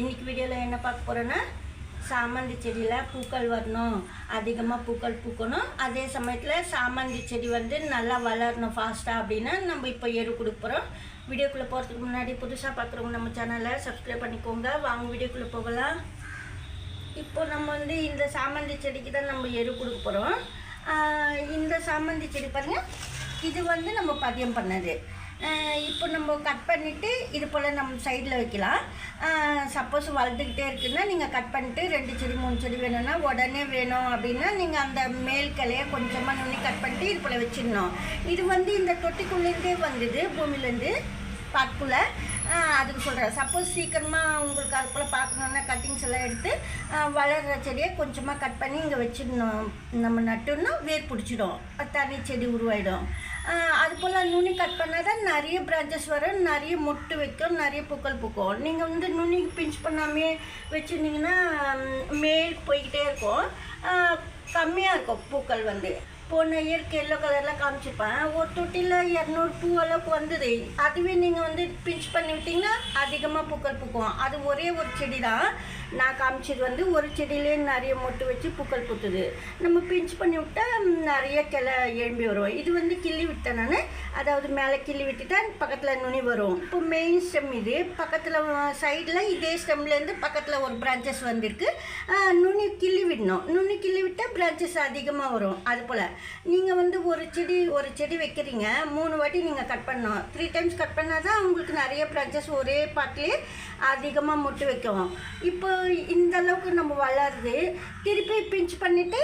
இன்னைக்கு வீடியோவில் என்ன பார்க்க போகிறோன்னா சாமந்தி செடியில் பூக்கள் வரணும். அதிகமாக பூக்கள் பூக்கணும். அதே சமயத்தில் சாமந்தி செடி வந்து நல்லா வளரணும் ஃபாஸ்ட்டாக அப்படின்னா நம்ம இப்போ எரு கொடுக்க போகிறோம் வீடியோக்குள்ளே போகிறதுக்கு முன்னாடி புதுசாக பார்க்குறவங்க நம்ம சேனலை சப்ஸ்கிரைப் பண்ணிக்கோங்க. வாங்க வீடியோக்குள்ளே போகலாம். இப்போ நம்ம வந்து இந்த சாமந்தி செடிக்கு தான் நம்ம எரு கொடுக்க போகிறோம் இந்த சாமந்தி செடி பாருங்கள் இது வந்து நம்ம பதியம் பண்ணது. இப்போ நம்ம கட் பண்ணிவிட்டு இது போல் நம்ம சைடில் வைக்கலாம். சப்போஸ் வளர்ந்துக்கிட்டே இருக்குன்னா நீங்கள் கட் பண்ணிட்டு ரெண்டு செடி மூணு செடி வேணும்னா உடனே வேணும் அப்படின்னா நீங்கள் அந்த மேல் கிளைய கொஞ்சமாக நுண்ணி கட் பண்ணிட்டு இது போல் வச்சிடணும். இது வந்து இந்த தொட்டிக்குள்ளேருந்தே வந்தது பூமியிலேருந்து பார்க்குள்ளே அதுக்கு சொல்கிறேன் சப்போஸ் சீக்கிரமாக உங்களுக்கு அது போல் பார்க்கணுன்னா கட்டிங்ஸ் எல்லாம் எடுத்து வளர்கிற செடியை கொஞ்சமாக கட் பண்ணி இங்கே வச்சிடணும். நம்ம நட்டோம்னா வேர் பிடிச்சிடும். தனி செடி உருவாயிடும். அது போல் நுனி கட் பண்ணால் தான் நிறைய பிரான்ச்சஸ் வரும் நிறைய மொட்டு வைக்கும் நிறைய பூக்கள் பூக்கும். நீங்கள் வந்து நுனி பிஞ்ச் பண்ணாமே வச்சுருந்தீங்கன்னா மேல் போய்கிட்டே இருக்கும். கம்மியாக இருக்கும் பூக்கள் வந்து. போன இயற்கை எல்லோ கலரில் காமிச்சிருப்பேன். ஒரு தொட்டியில் இரநூறு பூ அளவுக்கு வந்தது. அதுவே நீங்கள் வந்து பிஞ்ச் பண்ணி விட்டிங்கன்னா அதிகமாக பூக்கள் பூக்கும். அது ஒரே ஒரு செடி தான் நான் காமிச்சது வந்து ஒரு செடியிலே நிறைய மொட்டு வச்சு பூக்கள் பூத்துது. நம்ம பிஞ்ச் பண்ணி விட்டா நிறைய கிளை எழும்பி வரும். இது வந்து கிள்ளி விட்டேன் நான். அதாவது மேலே கிள்ளி விட்டுட்டா பக்கத்தில் நுனி வரும். இப்போ மெயின் ஸ்டெம் இது. பக்கத்தில் சைடில் இதே ஸ்டெம்லேருந்து பக்கத்தில் ஒரு பிரான்ச்சஸ் வந்திருக்கு. நுனி கிள்ளி விடணும். நுனி கிள்ளி விட்டால் பிரான்ச்சஸ் அதிகமாக வரும். அது போல். நீங்கள் வந்து ஒரு செடி ஒரு செடி வைக்கிறீங்க மூணு வாட்டி நீங்கள் கட் பண்ணணும். த்ரீ டைம்ஸ் கட் பண்ணால் தான் உங்களுக்கு நிறைய பிரான்ச்சஸ் ஒரே பாட்டிலே அதிகமாக முட்டு வைக்கும். இப்போ இந்த அளவுக்கு நம்ம வளருது. திருப்பி பிஞ்ச் பண்ணிவிட்டு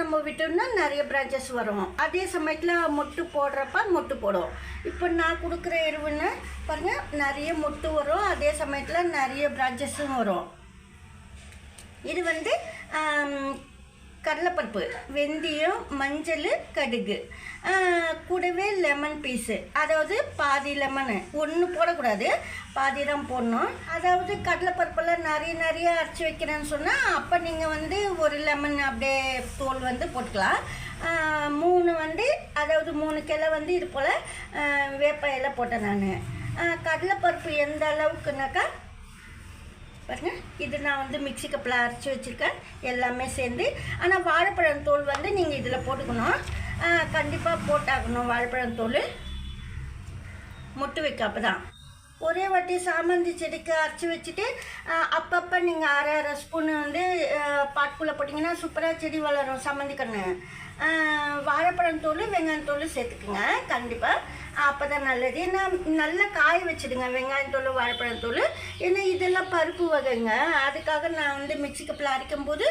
நம்ம விட்டோம்னா நிறைய பிரான்ச்சஸ் வரும். அதே சமயத்தில் மொட்டு போடுறப்ப மொட்டு போடும். இப்போ நான் கொடுக்குற எருவுன்னு பாருங்கள் நிறைய மொட்டு வரும். அதே சமயத்தில் நிறைய பிரான்ச்சஸும் வரும். இது வந்து கடலைப்பருப்பு வெந்தயம் மஞ்சள் கடுகு. கூடவே லெமன் பீஸு அதாவது பாதி லெமனு ஒன்று போடக்கூடாது. பாதி தான் போடணும். அதாவது கடலைப்பருப்பெல்லாம் நிறைய நிறைய அரைச்சி வைக்கிறேன்னு சொன்னால் அப்போ நீங்கள் வந்து ஒரு லெமன் அப்படியே தோல் வந்து போட்டுக்கலாம். மூணு வந்து அதாவது மூணு கிளை வந்து இது போல் வேப்ப இலை போட்டேன் நான். கடலைப்பருப்பு எந்த அளவுக்குனாக்கா பாருங்க. இது நான் வந்து மிக்ஸி கப்பில் அரைச்சி வச்சுருக்கேன். எல்லாமே சேர்ந்து. ஆனால் வாழைப்பழம் தோல் வந்து நீங்கள் இதில் போட்டுக்கணும். கண்டிப்பாக போட்டாகணும் வாழைப்பழம் தோல். மொட்டு வைக்க அப்போ தான். ஒரே வாட்டி சாமந்தி செடிக்கு அரைச்சி வச்சுட்டு அப்பப்போ நீங்கள் அரை அரை ஸ்பூன் வந்து பாட்டுக்குள்ளே போட்டிங்கன்னா சூப்பராக செடி வளரும். சாமந்தி கன்று. வாழைப்பழம் தோல் வெங்காயம் தோல் சேர்த்துக்குங்க. கண்டிப்பாக அப்போ தான் நல்லது. ஏன்னா நல்லா காய வச்சுடுங்க. வெங்காயம் தோல் வாழைப்பழம் தோல் ஏன்னா இதெல்லாம் பருப்பு வகைங்க. அதுக்காக நான் வந்து மிக்சி கப்பில் அரைக்கும் போது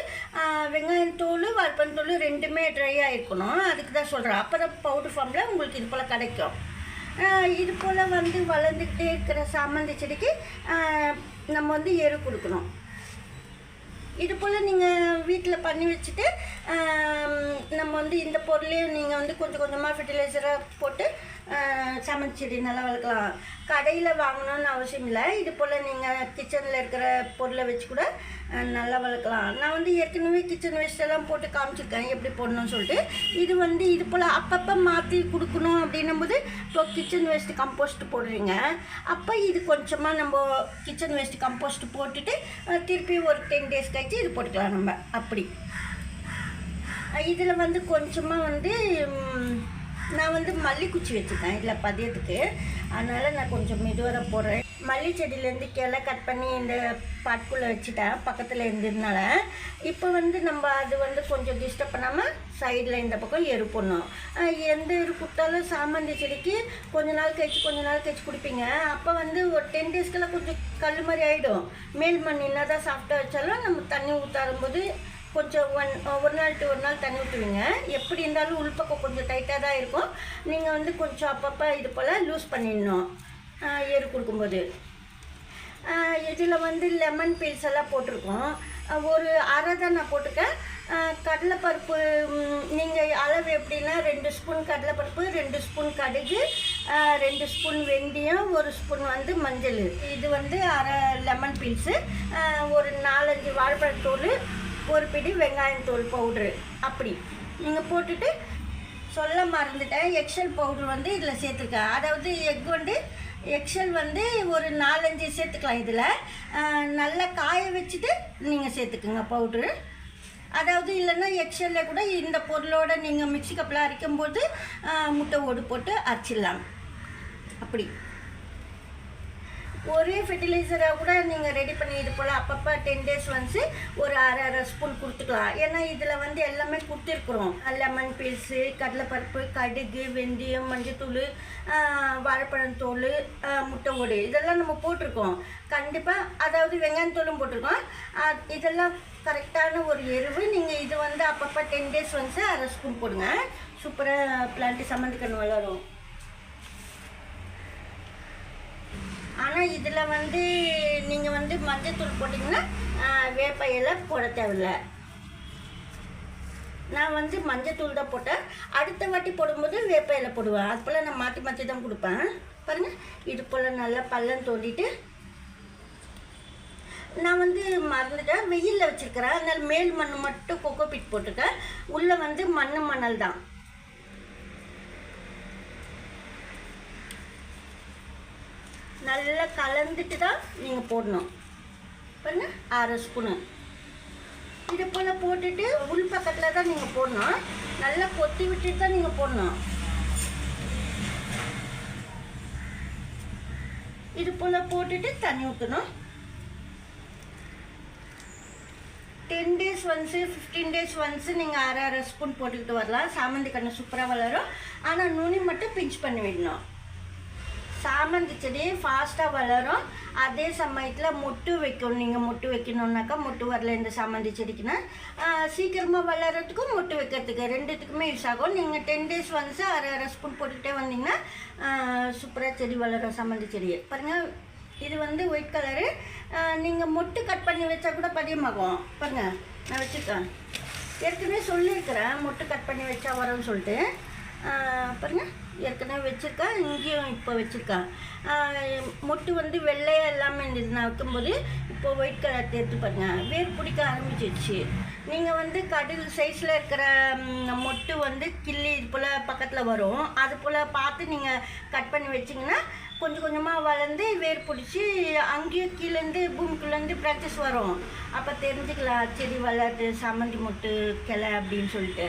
வெங்காயம் தோல் வாழைப்பழம் தோல் ரெண்டுமே ட்ரை ஆகிருக்கணும் அதுக்கு தான் சொல்கிறேன் அப்போ தான் பவுடர் ஃபார்மில் உங்களுக்கு இது போல் கிடைக்கும். இது போல் வந்து வளர்ந்துக்கிட்டே இருக்கிற சாமந்தி செடிக்கு நம்ம வந்து எரு கொடுக்கணும். இது போல் நீங்கள் வீட்டில் பண்ணி வச்சுட்டு நம்ம வந்து இந்த பொருளையும் நீங்கள் வந்து கொஞ்சம் கொஞ்சமாக ஃபெர்டிலைசராக போட்டு சமைச்சிடி நல்லா வளர்க்கலாம். கடையில் வாங்கணும்னு அவசியம் இல்லை. இது போல் நீங்கள் கிச்சனில் இருக்கிற பொருளை வச்சு கூட நல்லா வளர்க்கலாம். நான் வந்து ஏற்கனவே கிச்சன் வேஸ்டெல்லாம் போட்டு காமிச்சிருக்கேன். எப்படி போடணும்னு சொல்லிட்டு. இது வந்து இது போல் அப்பப்போ மாற்றி கொடுக்கணும் அப்படின்னும் போது இப்போ கிச்சன் வேஸ்ட் கம்போஸ்ட் போடுறீங்க. அப்போ இது கொஞ்சமாக நம்ம கிச்சன் வேஸ்ட் கம்போஸ்ட் போட்டுட்டு திருப்பி ஒரு டென் டேஸ் கழிச்சு இது போட்டுக்கலாம் நம்ம. அப்படி. இதில் வந்து கொஞ்சமாக வந்து நான் வந்து மல்லிக்குச்சி வச்சுருக்கேன் இதில் பதியத்துக்கு. அதனால் நான் கொஞ்சம் மெதுவாக போடுறேன். மல்லி செடியிலேருந்து கிளை கட் பண்ணி இந்த பாட்டுக்குள்ளே வச்சுட்டேன் பக்கத்தில் இருந்ததுனால. இப்போ வந்து நம்ம அது வந்து கொஞ்சம் டிஸ்டர்ப் பண்ணாமல் சைடில் இந்த பக்கம் எரு போடணும். எந்த எரு கொடுத்தாலும் சாமந்தி செடிக்கு கொஞ்ச நாள் கழிச்சு கொஞ்ச நாள் கழிச்சு கொடுப்பீங்க. அப்போ வந்து ஒரு டென் டேஸ்க்கெல்லாம் கொஞ்சம் கல் மாதிரி ஆகிடும் மேல் மண் என்ன தான் சாஃப்டாக வச்சாலும் நம்ம தண்ணி ஊற்றாரும்போது கொஞ்சம் ஒன் ஒரு நாள் டு ஒரு நாள் தண்ணி ஊற்றுவீங்க எப்படி இருந்தாலும் உள்பக்கம் கொஞ்சம் டைட்டாக தான் இருக்கும். நீங்கள் வந்து கொஞ்சம் அப்பப்போ இது போல் லூஸ் பண்ணிடணும். ஏறு கொடுக்கும்போது. இதில் வந்து லெமன் பீல்ஸ் எல்லாம் போட்டிருக்கோம். ஒரு அரை தான் நான் போட்டிருக்கேன் கடலைப்பருப்பு நீங்கள் அளவு எப்படின்னா ரெண்டு ஸ்பூன் கடலைப்பருப்பு ரெண்டு ஸ்பூன் கடுகு ரெண்டு ஸ்பூன் வெந்தயம் ஒரு ஸ்பூன் வந்து மஞ்சள். இது வந்து அரை லெமன் பீல்ஸு ஒரு நாலஞ்சு வாழைப்பழத்தூள் ஒரு பிடி வெங்காயத்தூள் பவுட்ரு அப்படி. நீங்கள் போட்டுட்டு சொல்ல மறந்துட்டேன். எக்ஸல் பவுட்ரு வந்து இதில் சேர்த்துருக்கேன் அதாவது எக் வந்து எக்ஸல் வந்து ஒரு நாலஞ்சு சேர்த்துக்கலாம் இதில். நல்லா காய வச்சுட்டு நீங்கள் சேர்த்துக்குங்க பவுட்ரு அதாவது இல்லைன்னா எக்ஸல்ல கூட இந்த பொருளோட நீங்கள் மிக்ஸி கப்பில் அரைக்கும்போது முட்டை ஓடு போட்டு அரைச்சிடலாம். அப்படி. ஒரே ஃபெர்டிலைசரை கூட நீங்கள் ரெடி பண்ணி இது போல் அப்பப்போ டென் டேஸ் வந்து ஒரு அரை அரை ஸ்பூன் கொடுத்துக்கலாம். ஏன்னா இதில் வந்து எல்லாமே கொடுத்துருக்குறோம். லெமன் பீஸு கடலைப்பருப்பு கடுகு வெந்தயம் மஞ்சத்தூள் வாழைப்பழம் தோல் முட்டை ஓடு இதெல்லாம் நம்ம போட்டிருக்கோம். கண்டிப்பாக அதாவது வெங்காயத்தூளும் போட்டிருக்கோம். இதெல்லாம் கரெக்டான ஒரு எருவு. நீங்கள் இது வந்து அப்பப்போ டென் டேஸ் வந்து அரை ஸ்பூன் போடுங்க. சூப்பராக பிளான்ட்டு சம்மந்திக்கணும் வளரும். ஆனால் இதில் வந்து நீங்கள் வந்து மஞ்சத்தூள் போட்டிங்கன்னா வேப்ப இலை போட தேவையில்ல. நான் வந்து மஞ்சத்தூள் தான் போட்டேன். அடுத்த வாட்டி போடும்போது வேப்ப இலை போடுவேன். அது போல் நான் மாற்றி மாற்றி தான் கொடுப்பேன். பாருங்கள் இது போல் நல்லா பள்ளம் தோண்டிட்டு நான் வந்து மறந்துட்டேன். வெயிலில் வச்சுருக்கிறேன். அதனால் மேல் மண் மட்டும் கொக்கோ பிட் போட்டிருக்கேன். உள்ளே வந்து மண் மணல் தான். நல்லா கலந்துட்டு தான் நீங்கள் போடணும். பாருங்க அரை ஸ்பூனு. இது போல் போட்டுட்டு உள் பக்கத்தில் தான் நீங்கள் போடணும். நல்லா கொத்தி விட்டுட்டு தான் நீங்கள் போடணும். இது போல் போட்டுட்டு தண்ணி ஊற்றணும் ten days once fifteen days once நீங்கள் அரை அரை ஸ்பூன் போட்டுக்கிட்டு வரலாம். சாமந்தி கண்ணு சூப்பராக வளரும். ஆனால் நுனி மட்டும் பிஞ்ச் பண்ணி விடணும். சாமந்தி செடி ஃபாஸ்ட்டாக வளரும். அதே சமயத்தில் மொட்டு வைக்கணும். நீங்கள் மொட்டு வைக்கணுன்னாக்கா மொட்டு வரல இந்த சாமந்தி செடிக்குன்னா. சீக்கிரமாக வளர்கிறதுக்கும் மொட்டு வைக்கிறதுக்கு ரெண்டுத்துக்குமே யூஸ் ஆகும். நீங்கள் டென் டேஸ் வந்து அரை அரை ஸ்பூன் போட்டுக்கிட்டே வந்தீங்கன்னா சூப்பராக செடி வளரும் சாமந்தி செடி பாருங்கள் இது வந்து ஒயிட் கலரு நீங்கள் மொட்டு கட் பண்ணி வச்சா கூட பதியமாகும். பாருங்கள் நான் வச்சுருக்கேன். ஏற்கனவே சொல்லியிருக்கிறேன் மொட்டு கட் பண்ணி வச்சா வரும்னு சொல்லிட்டு. பாருங்கள் ஏற்கனவே வச்சுருக்கேன் இங்கேயும் இப்போ வச்சுருக்கேன் மொட்டு வந்து வெள்ளையாக இல்லாமல் இருந்தது. நான் வைக்கும்போது இப்போ ஒயிட் கலர் தேர்த்து பாருங்கள் வேர் பிடிக்க ஆரம்பிச்சிருச்சு. நீங்கள் வந்து கடல் சைஸில் இருக்கிற மொட்டு வந்து கிள்ளி இது போல் பக்கத்தில் வரும். அது போல் பார்த்து நீங்கள் கட் பண்ணி வச்சிங்கன்னா கொஞ்சம் கொஞ்சமாக வளர்ந்து வேர் பிடிச்சி அங்கேயும் கீழேருந்து பூமிக்குள்ளேருந்து ப்ராக்டிஸ் வரும். அப்போ தெரிஞ்சுக்கலாம் செடி வளர்த்து சாமந்தி மொட்டு கிளை அப்படின்னு சொல்லிட்டு.